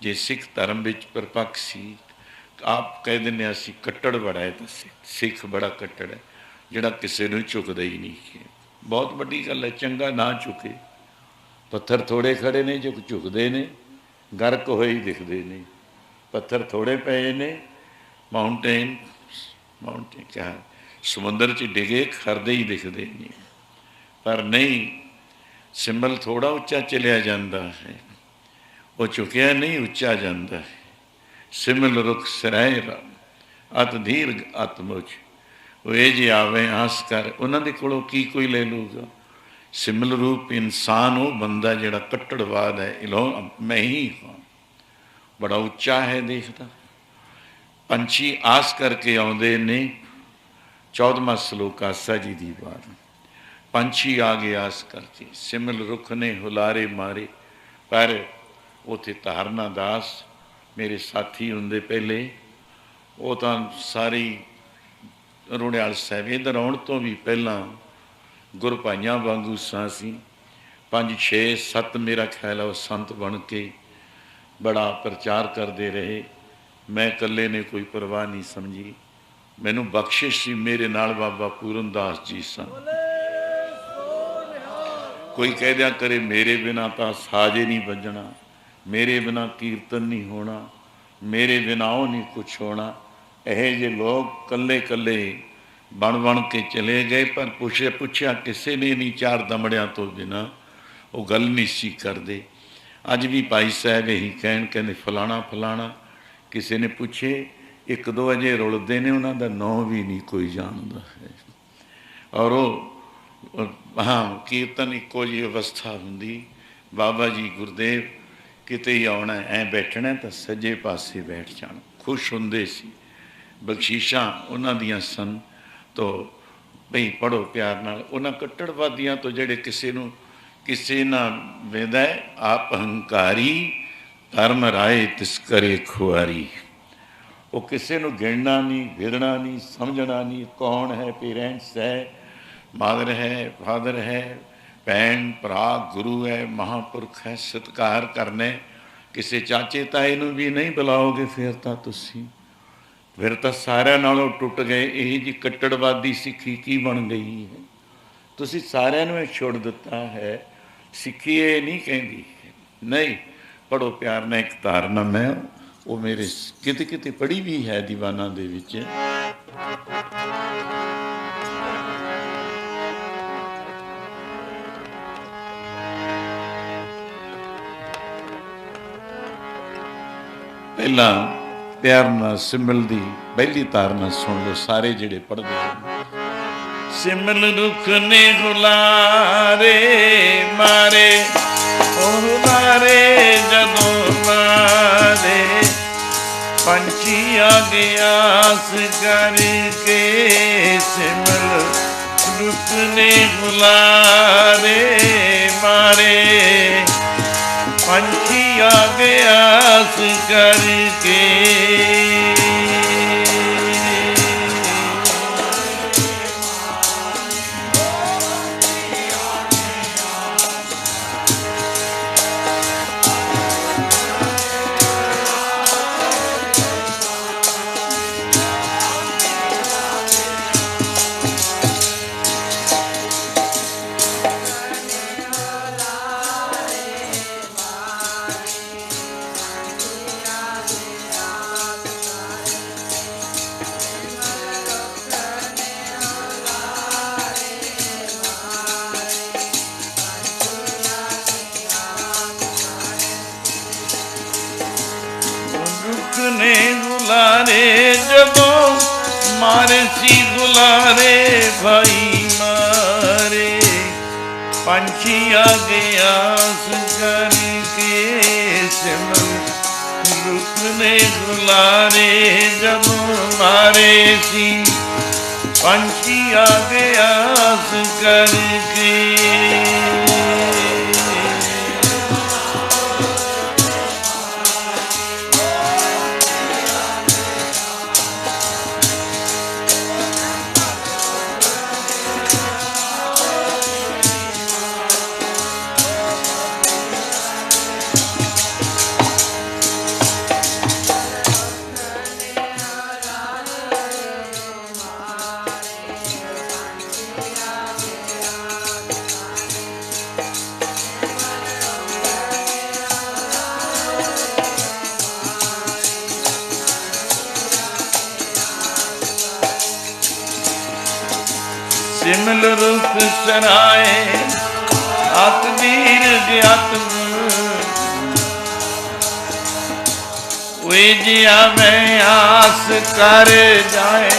ਜੇ ਸਿੱਖ ਧਰਮ ਵਿੱਚ ਪਰਪੱਕ ਸੀ ਆਪ ਕਹਿ ਦਿੰਦੇ ਹਾਂ ਅਸੀਂ ਕੱਟੜ ਬੜਾ ਹੈ ਤਾਂ ਸਿ- ਸਿੱਖ ਬੜਾ ਕੱਟੜ ਹੈ, ਜਿਹੜਾ ਕਿਸੇ ਨੂੰ ਝੁਕਦਾ ਹੀ ਨਹੀਂ ਬਹੁਤ ਵੱਡੀ ਗੱਲ ਹੈ, ਚੰਗਾ ਨਾ ਝੁਕੇ। ਪੱਥਰ ਥੋੜੇ ਖੜੇ ਨੇ ਜੋ ਝੁਕਦੇ ਨੇ, ਗਰਕ ਹੋਏ ਹੀ ਦਿਖਦੇ ਨੇ। ਪੱਥਰ ਥੋੜੇ ਪਏ ਨੇ, ਮਾਊਂਟੇਨ ਮਾਊਂਟੇਨ ਕਿਆ ਸਮੁੰਦਰ 'ਚ ਡਿਗੇ ਖਰਦੇ ਹੀ ਦਿਖਦੇ ਨੇ। ਪਰ ਨਹੀਂ, ਸਿੰਬਲ ਥੋੜਾ ਉੱਚਾ ਚਲਿਆ ਜਾਂਦਾ ਹੈ। ਉਹ ਝੁਕਿਆ ਨਹੀਂ, ਉੱਚਾ ਜਾਂਦਾ ਹੈ। ਸਿਮਲ ਰੁਖ ਸਰੈ ਅਤ ਧੀਰਗ ਆਤਮੋਚ ਉਹ ਇਹ ਜੇ ਆਵੇ ਆਸ ਕਰ, ਉਹਨਾਂ ਦੇ ਕੋਲੋਂ ਕੀ ਕੋਈ ਲੈ ਲੂਗਾ ਸਿਮਲ ਰੂਪ ਇਨਸਾਨ ਉਹ ਬੰਦਾ ਜਿਹੜਾ ਕੱਟੜਵਾਦ ਹੈ, ਇਲੋ ਮੈਂ ਹੀ ਹਾਂ। ਬੜਾ ਉੱਚਾ ਹੈ ਦੇਖਦਾ। ਪੰਛੀ ਆਸ ਕਰਕੇ ਆਉਂਦੇ ਨੇ। 14ਵਾਂ ਸ਼ਲੋਕ ਆਸਾ ਜੀ ਦੀ ਬਾਤ। ਪੰਛੀ ਆ ਗਏ ਆਸ ਕਰਕੇ। ਸਿਮਲ ਰੁਖ ਨੇ ਹੁਲਾਰੇ ਮਾਰੇ, ਪਰ ਉਥੇ ਧਾਰਨਾ ਦਾਸ ਮੇਰੇ ਸਾਥੀ ਹੁੰਦੇ ਪਹਿਲੇ, ਉਹ ਤਾਂ ਸਾਰੀ ਰੁੜਿਆਲ ਸਾਹਿਬ ਇਧਰ ਆਉਣ ਤੋਂ ਵੀ ਪਹਿਲਾਂ ਗੁਰ ਭਾਈਆਂ ਵਾਂਗੂ ਸਾਂ ਸੀ ਪੰਜ 6 7 ਮੇਰਾ ਖਿਆਲ ਹੈ ਉਹ ਸੰਤ ਬਣ ਕੇ ਬੜਾ ਪ੍ਰਚਾਰ ਕਰਦੇ ਰਹੇ। ਮੈਂ ਇਕੱਲੇ ਨੇ ਕੋਈ ਪਰਵਾਹ ਨਹੀਂ ਸਮਝੀ। ਮੈਨੂੰ ਬਖਸ਼ਿਸ਼ ਸੀ ਮੇਰੇ ਨਾਲ ਬਾਬਾ ਪੂਰਨ ਦਾਸ ਜੀ ਸਨ ਕੋਈ ਕਹਿ ਦਿਆ ਕਰੇ ਮੇਰੇ ਬਿਨਾ ਤਾਂ ਸਾਜੇ ਨਹੀਂ ਵੱਜਣਾ। ਮੇਰੇ ਬਿਨਾ ਕੀਰਤਨ ਨਹੀਂ ਹੋਣਾ, ਮੇਰੇ ਬਿਨਾ ਉਹ ਨਹੀਂ ਕੁਛ ਹੋਣਾ। ਇਹ ਜੇ ਲੋਕ ਕੱਲੇ ਕੱਲੇ ਬਣ ਬਣ ਕੇ ਚਲੇ ਗਏ, ਪਰ ਪੁੱਛਿਆ ਪੁੱਛਿਆ ਕਿਸੇ ਨੇ ਨਹੀਂ ਚਾਰ ਦਮੜਿਆਂ ਤੋਂ ਬਿਨਾ ਉਹ ਗੱਲ ਨਹੀਂ ਸੀ ਕਰਦੇ। ਅੱਜ ਵੀ ਭਾਈ ਸਾਹਿਬ ਇਹੀ ਕਹਿਣ, ਕਹਿੰਦੇ ਫਲਾਣਾ ਫਲਾਣਾ, ਕਿਸੇ ਨੇ ਪੁੱਛੇ, ਇੱਕ ਦੋ ਅਜੇ ਰੁਲਦੇ ਨੇ, ਉਹਨਾਂ ਦਾ ਨਾਂ ਵੀ ਨਹੀਂ ਕੋਈ ਜਾਣਦਾ ਹੈ। ਔਰ ਉਹ ਉਹ- ਹਾਂ, ਕੀਰਤਨ ਇੱਕੋ ਜਿਹੀ ਅਵਸਥਾ ਹੁੰਦੀ, ਬਾਬਾ ਜੀ ਗੁਰਦੇਵ ਕਿਤੇ ਹੀ ਆਉਣਾ ਐ ਬੈਠਣਾ ਤਾਂ ਸੱਜੇ ਪਾਸੇ ਬੈਠ ਜਾਣਾ। ਖੁਸ਼ ਹੁੰਦੇ ਸੀ। ਬਖਸ਼ੀਸ਼ਾਂ ਉਹਨਾਂ ਦੀਆਂ ਸਨ ਤੋਂ ਬਈ ਪੜੋ ਪਿਆਰ ਨਾਲ। ਉਹਨਾਂ ਕੱਟੜਵਾਦੀਆਂ ਤੋਂ ਜਿਹੜੇ ਕਿਸੇ ਨੂੰ ਕਿਸੇ ਨਾ ਵੇਦਾ ਆਪ ਹੰਕਾਰੀ ਧਰਮ ਰਾਏ ਤਿਸ ਕਰੇ ਖੁਆਰੀ। ਉਹ ਕਿਸੇ ਨੂੰ ਗਿਣਨਾ ਨਹੀਂ ਵਿੜਨਾ ਨਹੀਂ, ਸਮਝਣਾ ਨਹੀਂ, ਕੌਣ ਹੈ ਪੇਰੈਂਟਸ ਹੈ ਮਾਦਰ ਹੈ, ਫਾਦਰ ਹੈ ਭੈਣ ਭਰਾ, ਗੁਰੂ ਹੈ, ਮਹਾਪੁਰਖ ਹੈ, ਸਤਿਕਾਰ ਕਰਨੇ। ਕਿਸੇ ਚਾਚੇ ਤਾਏ ਨੂੰ ਵੀ ਨਹੀਂ ਬੁਲਾਓਗੇ, ਫਿਰ ਤਾਂ ਤੁਸੀਂ। ਫਿਰ ਤਾਂ ਸਾਰਿਆਂ ਨਾਲੋਂ ਟੁੱਟ ਗਏ, ਇਹ ਜੀ ਕੱਟੜਵਾਦੀ ਸਿੱਖੀ ਕੀ ਬਣ ਗਈ ਹੈ? ਤੁਸੀਂ ਸਾਰਿਆਂ ਨੂੰ ਇਹ ਛੋੜ ਦਿੱਤਾ ਹੈ, ਸਿੱਖੀ ਇਹ ਨਹੀਂ ਕਹਿੰਦੀ ਨਹੀਂ ਪੜੋ ਪਿਆਰ ਨਾਲ ਇੱਕ ਧਾਰਨਾ ਮੈਂ, ਉਹ ਮੇਰੇ ਕਿਤੇ ਕਿਤੇ ਪੜੀ ਵੀ ਹੈ ਦੀਵਾਨਾਂ ਦੇ ਵਿੱਚ। ਪਹਿਲਾਂ ਪਿਆਰ ਨਾਲ ਸਿਮਲ ਦੀ ਪਹਿਲੀ ਧਾਰਨਾ ਸੁਣ ਲਓ, ਸਾਰੇ ਜਿਹੜੇ ਪੜ੍ਹਦੇ ਹਨ ਸਿਮਲ ਰੁਖ ਨੇ ਹੁਲਾਰੇ ਮਾਰੇ, ਉਹ ਹੁਲਾਰੇ ਜਦੋਂ ਮਾਰੇ। ਪੰਛੀ ਆ ਗਿਆ ਕਰਕੇ ਸਿਮਲ ਰੁਖ ਨੇ ਹੁਲਾਰੇ ਮਾਰੇ। ਪੰਛੀ ਆ ਕਰਕੇ। ਗੁਲਾਰੇ ਜਦੋਂ ਮਾਰੇ ਸੀ ਗੁਲਾਰੇ ਭਾਈ ਮਾਰੇ ਪੰਛੀ ਆ ਗਿਆ ਸੁਕਰ ਕੇ ਸਿਮਰ ਰੁਕ ਨੇ ਗੁਲਾਰੇ ਜਦੋਂ ਮਾਰੇ ਸੀ ਪੰਛੀ ਸਿਮਲ ਰੁਖ ਸਰਾਏ ਆਤ ਵੀਰ ਗਿਆਤ ਵੇ ਜਿਆ ਮੈਂ ਆਸ ਕਰ ਜਾਏ।